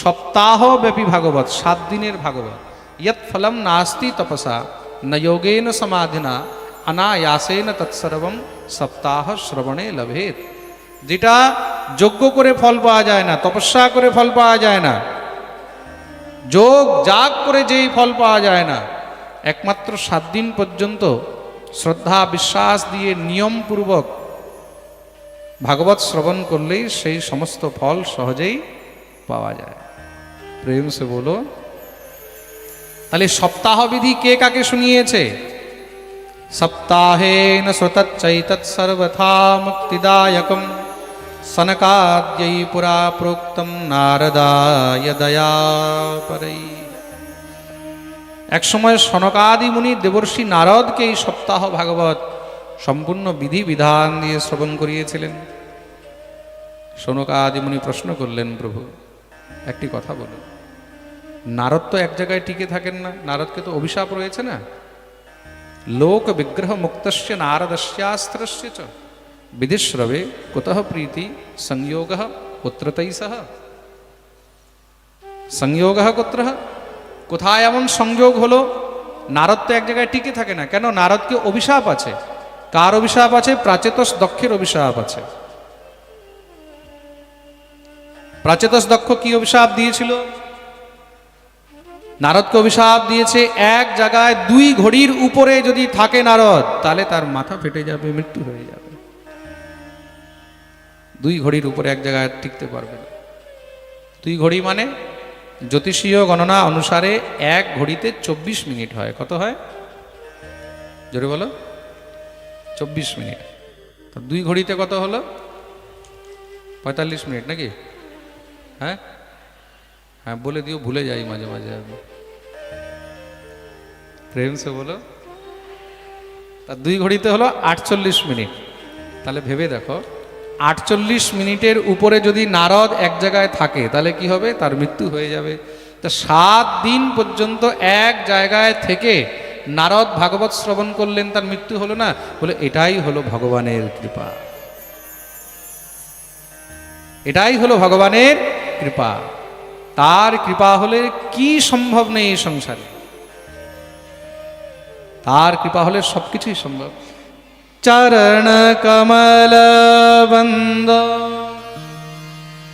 সপ্তাহব্যাপী ভাগবত, সাত দিনের ভাগবত। ইয়ৎ ফলম নাস্তি তপসা, ন যোগেন সমাধিনা, অনায়াসেন তৎসর্বম সপ্তাহ শ্রবণে লভেত। যেটা যজ্ঞ করে ফল পাওয়া যায় না, তপস্যা করে ফল পাওয়া যায় না, যোগ যাগ করে যেই ফল পাওয়া যায় না, একমাত্র সাত দিন পর্যন্ত শ্রদ্ধা, বিশ্বাস দিয়ে নিয়মপূর্বক ভাগবত শ্রবণ করলেই সেই সমস্ত ফল সহজেই পাওয়া যায়। প্রেম সে বলো, তাহলে সপ্তাহবিধি কে কাকে শুনিয়েছে? সপ্তাহেন সর্বথা মুক্তিদায়কম, সনকাদ্যৈ পুরা প্রোক্তম নারদায় দয়াপরৈ। একসময় সনকাদি মুনি দেবর্ষি নারদকে এই সপ্তাহ ভাগবত সম্পূর্ণ বিধি বিধান দিয়ে শ্রবণ করিয়েছিলেন। সনকাদি মুনি প্রশ্ন করলেন, প্রভু একটি কথা বলুন। নারদ তো এক জায়গায় টিকে থাকেন না, নারদকে তো অভিশাপ রয়েছে না। লোক বিগ্রহ মুক্তস্য নারদস্যাস্ত্রস্য চ। বিধিশ্রবে কুতঃ প্রীতি সংয়োগ কুত্রতৈ সহ। সংয়োগ কুত্র কোথায় এমন সংযোগ হলো? নারদ তো এক জায়গায় টিকে থাকে না। কেন? নারদকে অভিশাপ আছে। কার অভিশাপ আছে? প্রাচেতস দক্ষের অভিশাপ আছে। প্রাচেতস দক্ষ কি অভিশাপ দিয়েছিল? নারদকে অভিশাপ দিয়েছে এক জায়গায় দুই ঘড়ির উপরে যদি থাকে নারদ, তাহলে তার মাথা ফেটে যাবে, মৃত্যু হয়ে যাবে। দুই ঘড়ির উপরে এক জায়গায় টিকতে পারবে না। দুই ঘড়ি মানে জ্যোতিষীয় গণনা অনুসারে এক ঘড়িতে চব্বিশ মিনিট হয়। কত হয়? জোরে বলো। চব্বিশ মিনিট। তো দুই ঘড়িতে কত হলো? পঁয়তাল্লিশ মিনিট নাকি? হ্যাঁ? হ্যাঁ বলে দিও, ভুলে যাই মাঝে মাঝে আমি। প্রেম সে বলো? তার দুই ঘড়িতে হলো আটচল্লিশ মিনিট। তাহলে ভেবে দেখো, আটচল্লিশ মিনিটের উপরে যদি নারদ এক জায়গায় থাকে, তাহলে কি হবে? তার মৃত্যু হয়ে যাবে। তা সাত দিন পর্যন্ত এক জায়গায় থেকে নারদ ভাগবত শ্রবণ করলেন, তার মৃত্যু হলো না? বলে, এটাই হলো ভগবানের কৃপা। এটাই হলো ভগবানের কৃপা তার কৃপা হলে কি সম্ভব নেই এই সংসারে তার কৃপা হলে সবকিছুই সম্ভব চরণ কমল বন্দ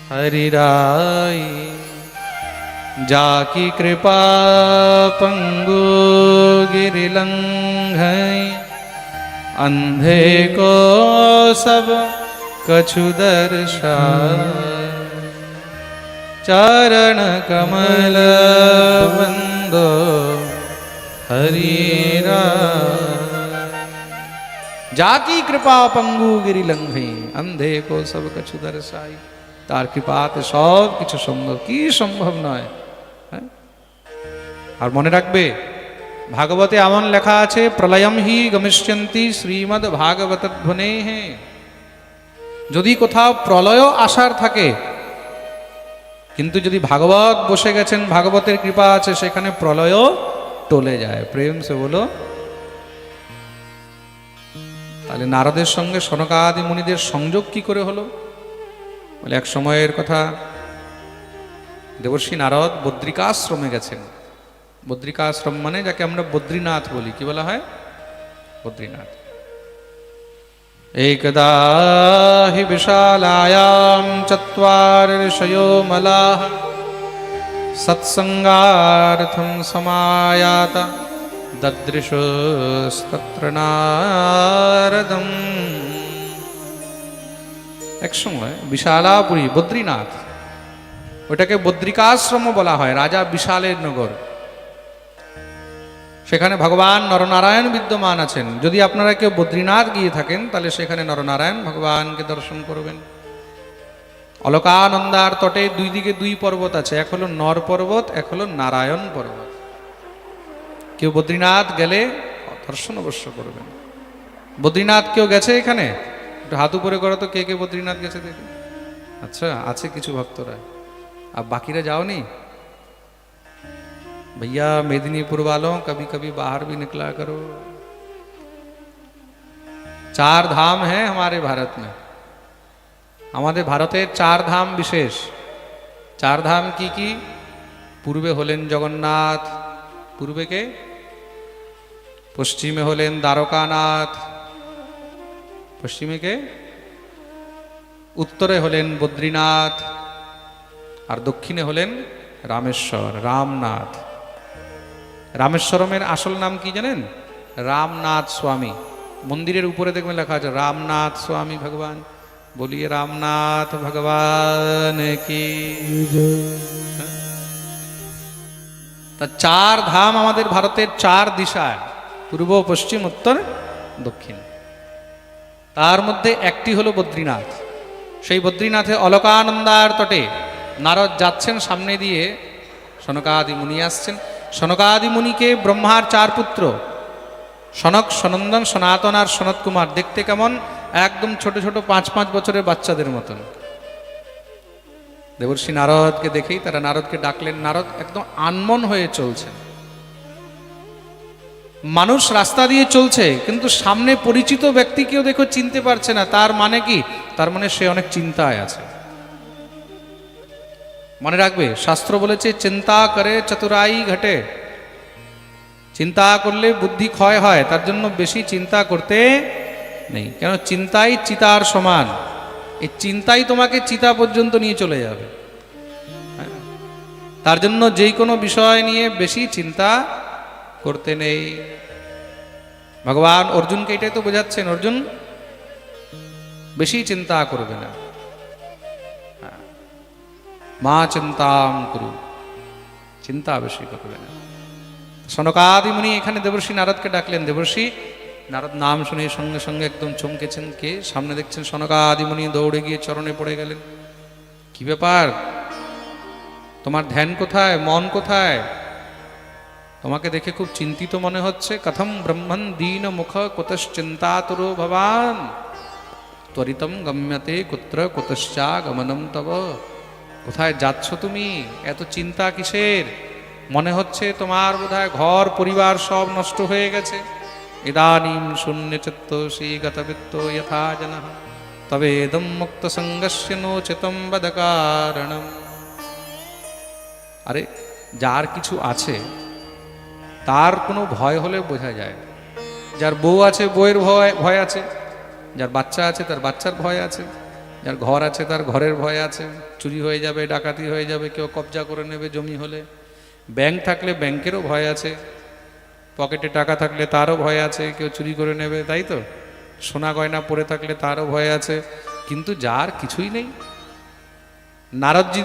হরিরাই যাকি কৃপা পঙ্গু गिरिलंघ अंधे को सब कछु दर्शा चरण कमल बंदो हरीरा जाकी कृपा पंगु गिरी लंघई अंधे को सब कछु दर्शाई তার কৃপাতে সব কিছু সম্ভব কি সম্ভব নয় হ্যাঁ? আর মনে রাখবে ভাগবতে এমন লেখা আছে প্রলয়ম হি গমিষ্যন্তি শ্রীমদ ভাগবত ধ্বনে হে যদি কোথাও প্রলয় আসার থাকে কিন্তু যদি ভাগবত বসে গেছেন, ভাগবতের কৃপা আছে, সেখানে প্রলয়ও টলে যায়। প্রেম সে বলো, তাহলে নারদের সঙ্গে সনকাদি মুনিদের সংযোগ কি করে হলো? বলে এক সময়ের কথা, দেবর্ষী নারদ বদ্রিকাশ্রমে গেছেন। বদ্রিকাশ্রম মানে যাকে আমরা বদ্রীনাথ বলি, কি বলা হয়? বদ্রীনাথ। एकदा हि विशालायां चत्वारि ऋषयो मलाः सत्सङ्गार्थं समायात ददृशस्तत्र नारदम्। একসময় বিশালাপুরী বদ্রীনাথ ওটাকে বদ্রিকাশ্রমও বলা হয় রাজা বিশালের নগর সেখানে ভগবান নরনারায়ণ বিদ্যমান আছেন। যদি আপনারা কেউ বদ্রীনাথ গিয়ে থাকেন, তাহলে সেখানে নরনারায়ণ ভগবানকে দর্শন করবেন। অলকানন্দার তটে দুই দিকে দুই পর্বত আছে, এক হলো নর পর্বত, এক হলো নারায়ণ পর্বত। কেউ বদ্রীনাথ গেলে দর্শন অবশ্য করবেন। বদ্রীনাথ কেউ গেছে এখানে? একটু হাত উপরে করো তো, কে কে বদ্রীনাথ গেছে দেখি। আচ্ছা আছে কিছু ভক্তরা। আর বাকিরা যাওনি? भैया मेदिनीपुर वालों कभी कभी बाहर भी निकला करो চার ধাম হ্যাঁ हमारे भारत में আমাদের ভারতের চার ধাম বিশেষ চার ধাম কি কি পূর্বে হলেন জগন্নাথ পূর্বে কে পশ্চিমে হলেন দ্বারকানাথ পশ্চিমে কে উত্তরে হলেন বদ্রীনাথ আর দক্ষিণে হলেন রামেশ্বর রামনাথ রামেশ্বরমের আসল নাম কি জানেন? রামনাথ স্বামী। মন্দিরের উপরে দেখবেন লেখা আছে, রামনাথ স্বামী ভগবান। বলিয়ে, রামনাথ ভগবান কি তা চার ধাম আমাদের ভারতের চার দিশায়, পূর্ব, পশ্চিম, উত্তর, দক্ষিণ। তার মধ্যে একটি হলো বদ্রীনাথ। সেই বদ্রীনাথে অলকানন্দার তটে নারদ যাচ্ছেন সামনে দিয়ে, সনকাদি মুনি আসছেন। সনকাদি মুনিকে ব্রহ্মার চার পুত্র। সনক সনন্দন সনাতন আর সনত কুমার দেখতে কেমন? একদম ছোট ছোট, পাঁচ পাঁচ বছরের বাচ্চাদের মতন। দেবর্ষি নারদকে দেখেই তারা নারদকে ডাকলেন, নারদ, একদম আনমন হয়ে চলছেন মানুষ রাস্তা দিয়ে চলছে, কিন্তু সামনে পরিচিত ব্যক্তিকেও দেখো চিনতে পারছে না। তার মানে কি? তার মানে সে অনেক চিন্তায় আছে। মনে রাখবে, শাস্ত্র বলেছে, চিন্তা করে চতুরাই ঘটে। চিন্তা করলে বুদ্ধি ক্ষয় হয়, তার জন্য বেশি চিন্তা করতে নেই। কেন? চিন্তাই চিতার সমান। এই চিন্তাই তোমাকে চিতা পর্যন্ত নিয়ে চলে যাবে। হ্যাঁ? তার জন্য যেই কোনো বিষয় নিয়ে বেশি চিন্তা করতে নেই। ভগবান অর্জুনকে এটাই তো বোঝাচ্ছেন, অর্জুন বেশি চিন্তা করবে না। মা চিন্তাম করু। চিন্তা বেশি করবে না। সনকাদি মুনি এখানে দেবর্ষী নারদকে ডাকলেন। দেবর্ষী, নারদ নাম শুনে সঙ্গে সঙ্গে একদম চমকেছেন কে? সামনে দেখছেন সনকাদি মুনি দৌড়ে গিয়ে চরণে পড়ে গেলেন। কি ব্যাপার? তোমার ধ্যান কোথায়? মন কোথায়? তোমাকে দেখে খুব চিন্তিত মনে হচ্ছে। কথম ব্রহ্মণ দীন মুখ কুতশ্চিন্তাতুরো ভবান। ত্বরিতম গম্যতে কুত্র কুতশ্চা গমনম তব। কোথায় যাচ্ছ তুমি? এত চিন্তা কিসের? মনে হচ্ছে তোমার বোধহয় ঘর, পরিবার সব নষ্ট হয়ে গেছে। ইদানিম শূন্য চিত্ত শ্রীগতবিত্ত যথা জন তবে এদম মুক্ত সঙ্গস্য নোচিতম বদ আরে, যার কিছু আছে, তার কোনো ভয় হলে বোঝা যায়। যার বউ আছে, বউয়ের ভয় ভয় আছে। যার বাচ্চা আছে, তার বাচ্চার ভয় আছে। যার ঘর আছে তার ঘরের ভয় আছে, চুরি হয়ে যাবে, ডাকাতি হয়ে যাবে, কেউ কবজা করে নেবে জমি হলে। ব্যাংক থাকলে ব্যাংকেরও ভয় আছে, পকেটে টাকা থাকলে তারও ভয় আছে, কেউ চুরি করে নেবে, তাই তো? সোনা গয়না পরে থাকলে তারও ভয় আছে, কিন্তু যার কিছুই নেই। নারদজি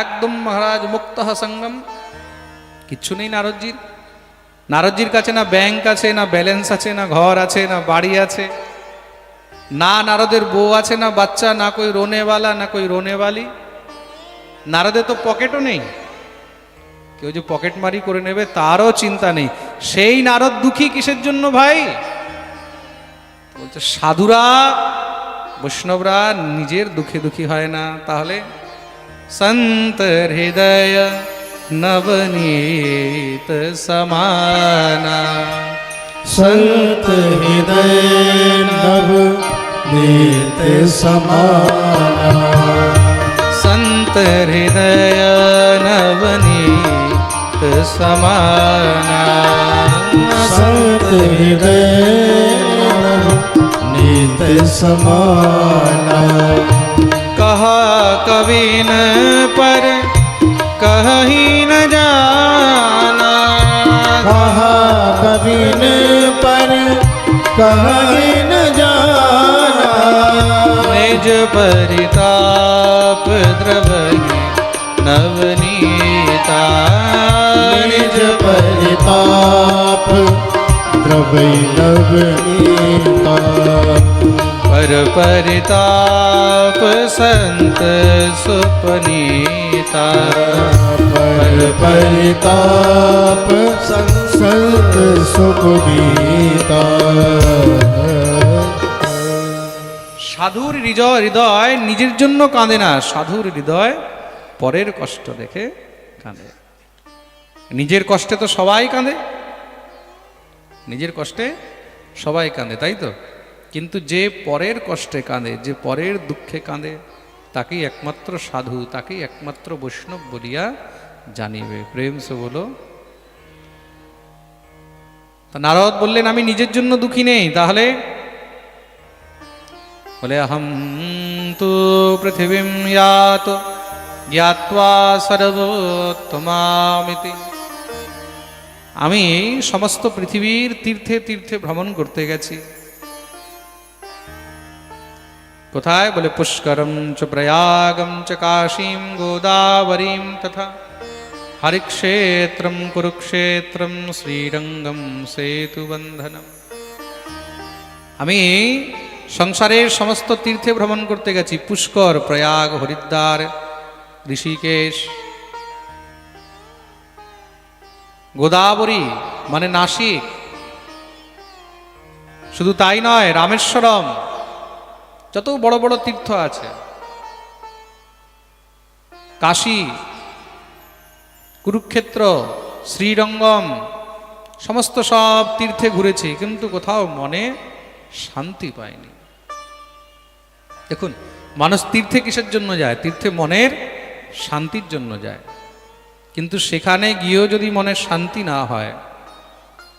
একদম মহারাজ মুক্ত সঙ্গম, কিচ্ছু নেই নারদজির। নারদজির কাছে না ব্যাংক আছে, না ব্যালেন্স আছে, না ঘর আছে, না বাড়ি আছে। না নারদের বউ আছে, না বাচ্চা, না কই রোনেওয়ালা, না কই রোনেওয়ালি। নারদের তো পকেটও নেই। কেউ যে পকেট মারি করে নেবে তারও চিন্তা নেই। সেই নারদ দুঃখী কিসের জন্য ভাই? বলছে, সাধুরা, বৈষ্ণবরা নিজের দুঃখে দুঃখী হয় না। তাহলে সন্ত হৃদয় নবনীত সমানা। संत हृदय नव नीत समाना। संत हृदय नवनीत समाना। संत हृदय नीत समाना। कहा कविन पर कहीं कभी न पर कहीं न जाना। निज परिताप द्रवहि नवनीता। निज परिताप द्रवै नवनीता। पर परिताप संत सुपनीता पर परिताप संत सुखनीता সাধুর হৃদয় হৃদয় নিজের জন্য কাঁদে না সাধুর হৃদয় পরের কষ্ট দেখে কাঁদে নিজের কষ্টে তো সবাই কাঁদে নিজের কষ্টে সবাই কাঁদে তাই তো কিন্তু যে পরের কষ্টে কাঁদে, যে পরের দুঃখে কাঁদে, তাকেই একমাত্র সাধু, তাকেই একমাত্র বৈষ্ণব বলিয়া জানিবে। প্রেম সে বলো নারদ বললেন, আমি নিজের জন্য দুঃখী নেই, তাহলে? বলে অহম তু পৃথিবীম ইয়াত, জ্ঞাত্বা সর্বোত্তমামিতি। আমি সমস্ত পৃথিবীর তীর্থে তীর্থে ভ্রমণ করতে গেছি। কোথায়? বলে, পুষ্করম চ প্রয়াগম চ কাশীম গোদাবরীম তথা হরিক্ষেত্রম কুরুক্ষেত্রম শ্রীরঙ্গম সেতুবন্ধনম আমি সংসারের সমস্ত তীর্থে ভ্রমণ করতে গেছি। পুষ্কর, প্রয়াগ, হরিদ্বার, ঋষিকেশ। গোদাবরী মানে নাসিক। শুধু তাই নয়, রামেশ্বরম। যত বড় বড় তীর্থ আছে। কাশী, কুরুক্ষেত্র, শ্রীরঙ্গম, সমস্ত সব তীর্থে ঘুরেছি, কিন্তু কোথাও মনে শান্তি পায়নি দেখুন, মানুষ তীর্থে কিসের জন্য যায়? তীর্থে মনের শান্তির জন্য যায়। কিন্তু সেখানে গিয়েও যদি মনের শান্তি না হয়,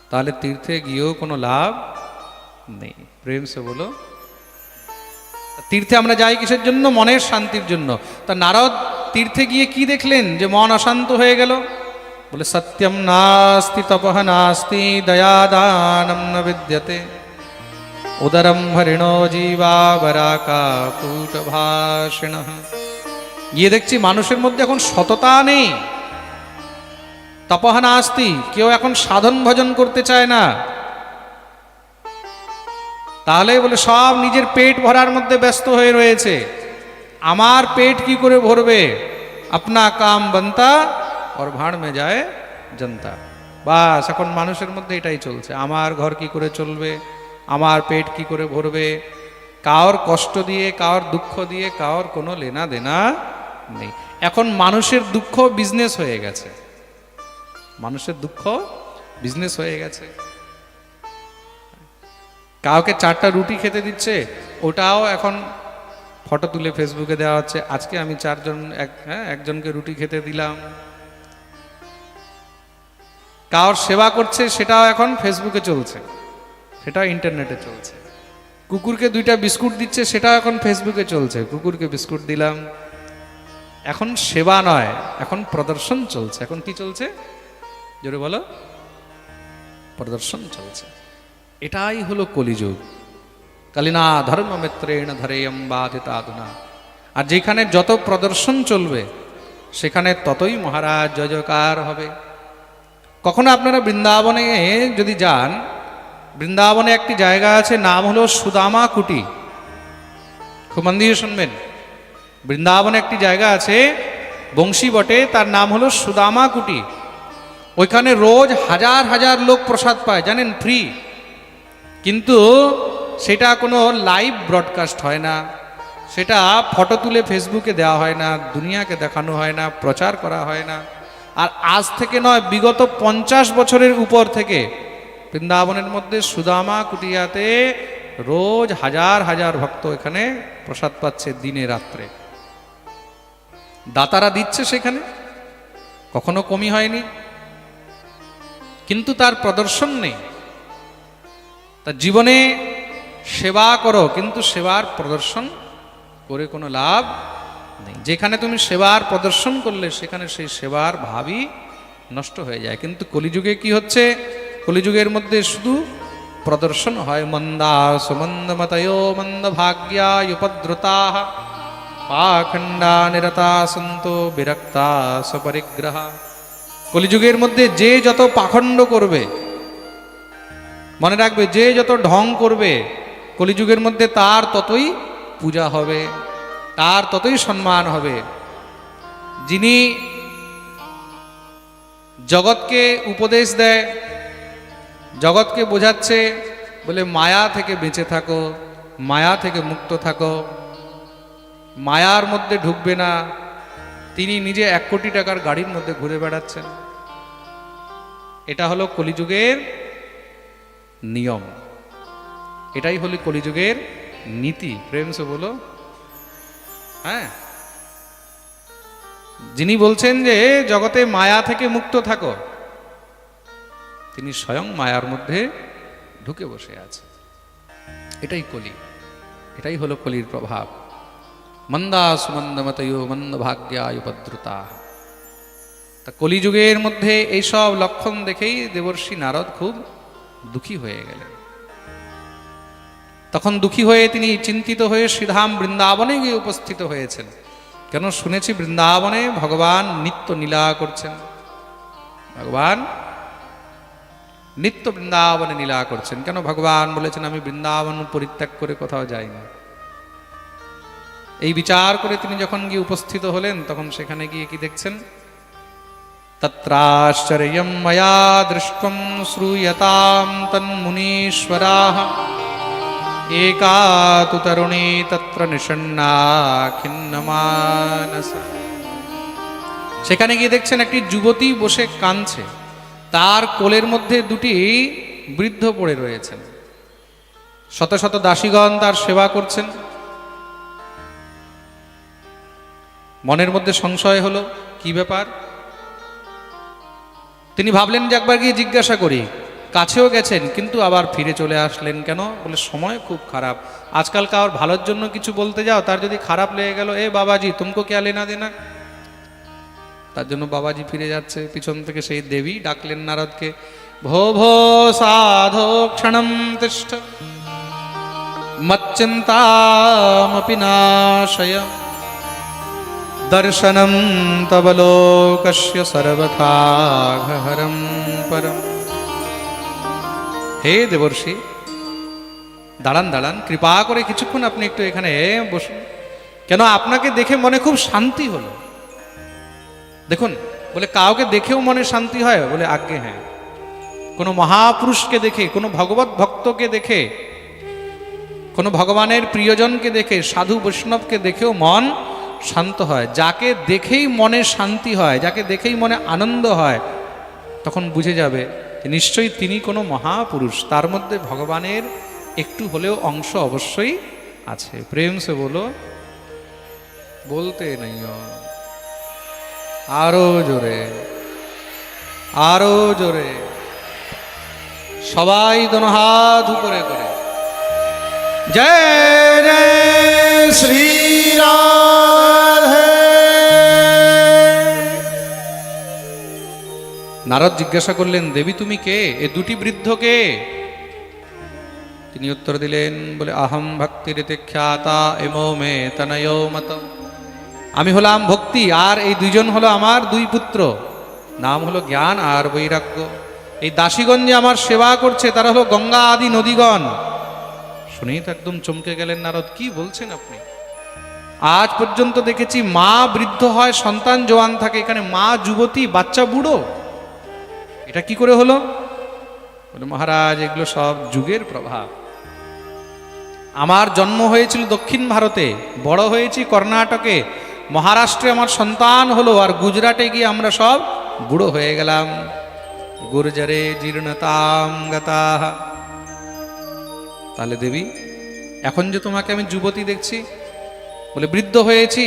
তাহলে তীর্থে গিয়েও কোনো লাভ নেই। প্রেম সে বলো তীর্থে আমরা যাই কিসের জন্য? মনের শান্তির জন্য। তা নারদ তীর্থে গিয়ে কি দেখলেন? যে মন অশান্ত হয়ে গেল। বলে, সত্যম নাস্তি তপহ নাস্তি দয়াদানম ন বিদ্যতে। উদরম হরিণো ভাষিণ। গিয়ে দেখছি মানুষের মধ্যে এখন সততা নেই। তপহ নাস্তি, কেউ এখন সাধন ভজন করতে চায় না। তাহলে বলে, সব নিজের পেট ভরার মধ্যে ব্যস্ত হয়ে রয়েছে। আমার পেট কি করে ভরবে? আপনা কাম বন্তা, ওর ভাঁড় মে যায় জনতা। বাস, এখন মানুষের মধ্যে এটাই চলছে। আমার ঘর কি করে চলবে? আমার পেট কি করে ভরবে? কার কষ্ট দিয়ে কার দুঃখ দিয়ে কার কোনো লেনা দেনা নেই। এখন মানুষের দুঃখ বিজনেস হয়ে গেছে। মানুষের দুঃখ বিজনেস হয়ে গেছে। কাউকে চারটা রুটি খেতে দিচ্ছে, ওটাও এখন ফটো তুলে ফেসবুকে দেওয়া হচ্ছে, আজকে আমি চারজন, এক হ্যাঁ একজনকে রুটি খেতে দিলাম। কার সেবা করছে সেটাও এখন ফেসবুকে চলছে, সেটাও ইন্টারনেটে চলছে। কুকুরকে দুইটা বিস্কুট দিচ্ছে, সেটাও এখন ফেসবুকে চলছে, কুকুরকে বিস্কুট দিলাম। এখন সেবা নয়, এখন প্রদর্শন চলছে, এখন কি চলছে? জোরে বলো, প্রদর্শন চলছে। এটাই হলো কলিযুগ। কালিনা ধর্ম ধর্মমিত্রেণ ধরেয়ম বাধিতাধুনা আর যেখানে যত প্রদর্শন চলবে, সেখানে ততই মহারাজ জয় জয়কার হবে। কখনো আপনারা বৃন্দাবনে যদি যান, বৃন্দাবনে একটি জায়গা আছে, নাম হলো সুদামা কুটি। খুব মন দিয়ে শুনবেন। বৃন্দাবনে একটি জায়গা আছে, বংশী বটে, তার নাম হলো সুদামা কুটি। ওইখানে রোজ হাজার হাজার লোক প্রসাদ পায়, জানেন, ফ্রি। কিন্তু সেটা কোনো লাইভ ব্রডকাস্ট হয় না। সেটা ফটো তুলে ফেসবুকে দেওয়া হয় না, দুনিয়াকে দেখানো হয় না, প্রচার করা হয় না। আর আজ থেকে নয়, বিগত পঞ্চাশ বছরের উপর থেকে বৃন্দাবনের মধ্যে সুদামা কুটিয়াতে রোজ হাজার হাজার ভক্ত এখানে প্রসাদ পাচ্ছে দিনে রাত্রে। দাতারা দিচ্ছে সেখানে, কখনো কমই হয়নি। কিন্তু তার প্রদর্শন নেই। তা জীবনে সেবা করো, কিন্তু সেবার প্রদর্শন করে কোনো লাভ নেই। যেখানে তুমি সেবার প্রদর্শন করলে, সেখানে সেই সেবার ভাবই নষ্ট হয়ে যায়। কিন্তু কলিযুগে কি হচ্ছে? কলিযুগের মধ্যে শুধু প্রদর্শন হয়। মন্দা সুমন্দ মতয় মন্দ ভাগ্যা উপদ্রুতা পাখণ্ডা নিরতা সন্ত বিরক্তা সপরিগ্রহা। কলিযুগের মধ্যে যে যত পাখণ্ড করবে মনে রাখবে, যে যত ঢং করবে, কলিযুগের মধ্যে তার ততই পূজা হবে, তার ততই সম্মান হবে। যিনি জগৎকে উপদেশ দেয়, জগৎকে বোঝাচ্ছে বলে, মায়া থেকে বেঁচে থাকো, মায়া থেকে মুক্ত থাকো। মায়ার মধ্যে ঢুকবে না, তিনি নিজে এক কোটি টাকার গাড়ির মধ্যে ঘুরে বেড়াচ্ছেন। এটা হলো কলিযুগের নিয়ম। এটাই হলো কলিযুগের নীতি। প্রেম সে বলো হ্যাঁ? যিনি বলছেন যে জগতে মায়া থেকে মুক্ত থাকো। তিনি স্বয়ং মায়ার মধ্যে ঢুকে বসে আছে। এটাই কলি। এটাই হলো কলির প্রভাব। মন্দা সুমন্দমতয়ো মন্দ ভাগ্যায়ুপদ্রুতা তা কলিযুগের মধ্যে এইসব লক্ষণ দেখেই দেবর্ষি নারদ খুব দুঃখী হয়ে গেলেন। তখন দুঃখী হয়ে তিনি চিন্তিত হয়ে শ্রীধাম বৃন্দাবনে গিয়ে উপস্থিত হয়েছেন। কেন শুনেছি বৃন্দাবনে ভগবান নিত্য নীলা করছেন। ভগবান নিত্য বৃন্দাবনে নীলা করছেন। কেন ভগবান বলেছেন, আমি বৃন্দাবন পরিত্যাগ করে কোথাও যাই না এই বিচার করে তিনি যখন গিয়ে উপস্থিত হলেন, তখন সেখানে গিয়ে কি দেখছেন? দৃষ্টম শ্রূয়তাম তন্মুনীশ্বরাः একা তু তরুণী তত্র নিষণ্ণা খিন্নমানস সেখানে গিয়ে দেখছেন একটি যুবতী বসে কাঁদছে। তার কোলের মধ্যে দুটি বৃদ্ধ পড়ে রয়েছেন। শত শত দাসীগণ তার সেবা করছেন। মনের মধ্যে সংশয় হলো, কি ব্যাপার? তিনি ভাবলেন যে একবার গিয়ে জিজ্ঞাসা করি। কাছেও গেছেন, কিন্তু আবার ফিরে চলে আসলেন কেন? বলে, সময় খুব খারাপ। আজকাল কার ভালোর জন্য কিছু বলতে যাও, তার যদি খারাপ লেগে গেল, এ বাবাজি, তুমকো কে লেনা দেনা? তার জন্য বাবাজি ফিরে যাচ্ছে। পিছন থেকে সেই দেবী ডাকলেন নারদকে, ভো ভো, সাধো ক্ষণম তিষ্ঠ। মচ্চিন্তামপি নাশয়। তব লোকস্য সর্বথা হরম পরম হে দেবর্ষি দাঁড়ান দাঁড়ান, কৃপা করে কিছুক্ষণ আপনি একটু এখানে বসুন। কেন আপনাকে দেখে মনে খুব শান্তি হলো। দেখুন, বলে কাউকে দেখেও মনে শান্তি হয়, বলে আজ্ঞে হ্যাঁ। কোনো মহাপুরুষকে দেখে, কোনো ভগবত ভক্তকে দেখে, কোনো ভগবানের প্রিয়জনকে দেখে, সাধু বৈষ্ণবকে দেখেও মন শান্ত হয়। যাকে দেখেই মনে শান্তি হয়, যাকে দেখেই মনে আনন্দ হয়, তখন বুঝে যাবে যে নিশ্চয়ই তিনি কোনো মহাপুরুষ। তার মধ্যে ভগবানের একটু হলেও অংশ অবশ্যই আছে। প্রেম সে বলো, বলতে নেই আরও জোরে আরও জোরে। সবাই দোনো হাত উপরে করে। জয় জয় শ্রী নারদ জিজ্ঞাসা করলেন, দেবী, তুমি কে? এ দুটি বৃদ্ধ কে? তিনি উত্তর দিলেন, বলে, আহম ভক্তিরিতে খ্যাতা, এমো মে তনয় মত আমি হলাম ভক্তি, আর এই দুইজন হলো আমার দুই পুত্র। নাম হলো জ্ঞান আর বৈরাগ্য। এই দাসীগণ যে আমার সেবা করছে, তারা হলো গঙ্গা আদি নদীগণ। শুনেই তো একদম চমকে গেলেন নারদ, কি বলছেন আপনি? আজ পর্যন্ত দেখেছি মা বৃদ্ধ হয়, সন্তান জোয়ান থাকে, এখানে মা, যুবতী, বাচ্চা, বুড়ো। এটা কি করে হলো? বলে, মহারাজ, এগুলো সব যুগের প্রভাব। আমার জন্ম হয়েছিল দক্ষিণ ভারতে, বড় হয়েছি কর্ণাটকে। মহারাষ্ট্রে আমার সন্তান হলো আর গুজরাটে গিয়ে আমরা সব বুড়ো হয়ে গেলাম। গুর্জরে জীর্ণতাম গতা তাহলে দেবী, এখন যে তোমাকে আমি যুবতী দেখছি, বলে, বৃদ্ধ হয়েছি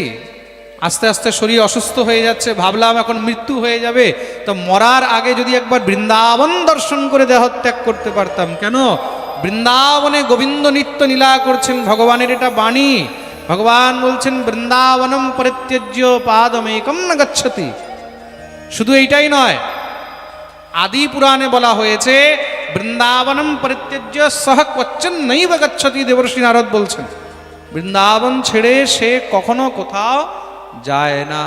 আস্তে আস্তে শরীর অসুস্থ হয়ে যাচ্ছে, ভাবলাম এখন মৃত্যু হয়ে যাবে। তো মরার আগে যদি একবার বৃন্দাবন দর্শন করে দেহত্যাগ করতে পারতাম, কেন? বৃন্দাবনে গোবিন্দ নিত্য নীলা করছেন ভগবানের এটা বাণী। ভগবান বলছেন, বৃন্দাবনম পরিত্যজ্য পাদমেকম না গচ্ছতি। শুধু এইটাই নয়, আদি পুরাণে বলা হয়েছে, বৃন্দাবনম পরিত্যজ্য সহ ক্বচ্চন নৈব গচ্ছতি দেবর্ষী নারদ বলছেন। বৃন্দাবন ছেড়ে সে কখনো কোথাও যায় না।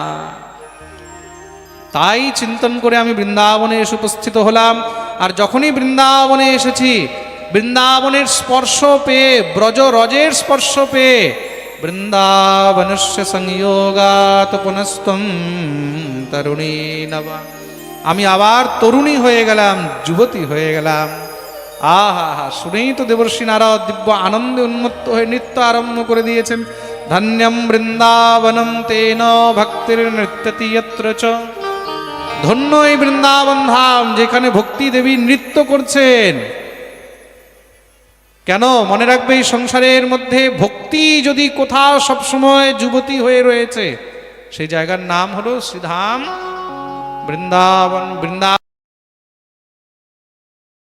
তাই চিন্তন করে আমি বৃন্দাবনে এসে উপস্থিত হলাম। আর যখনই বৃন্দাবনে এসেছি, বৃন্দাবনের স্পর্শ পেয়ে ব্রজ রজের স্পর্শ পেয়ে, বৃন্দাবনস্য সংযোগাত পুনস্তম তরুণী নবা আমি আবার তরুণী হয়ে গেলাম, যুবতী হয়ে গেলাম। আহা, হা, শুনেই তো দেবর্ষী নারদ দিব্য আনন্দে উন্মত্ত হয়ে নৃত্য আরম্ভ করে দিয়েছেন। ধন্যম বৃন্দাবনম তেন ভক্তির নৃত্যতি চ ধন্য এই বৃন্দাবন ধাম যেখানে ভক্তি দেবী নৃত্য করছেন। কেন? মনে রাখবে, এই সংসারের মধ্যে ভক্তি যদি কোথাও সবসময় যুবতী হয়ে রয়েছে, সেই জায়গার নাম হলো শ্রীধাম বৃন্দাবন, বৃন্দা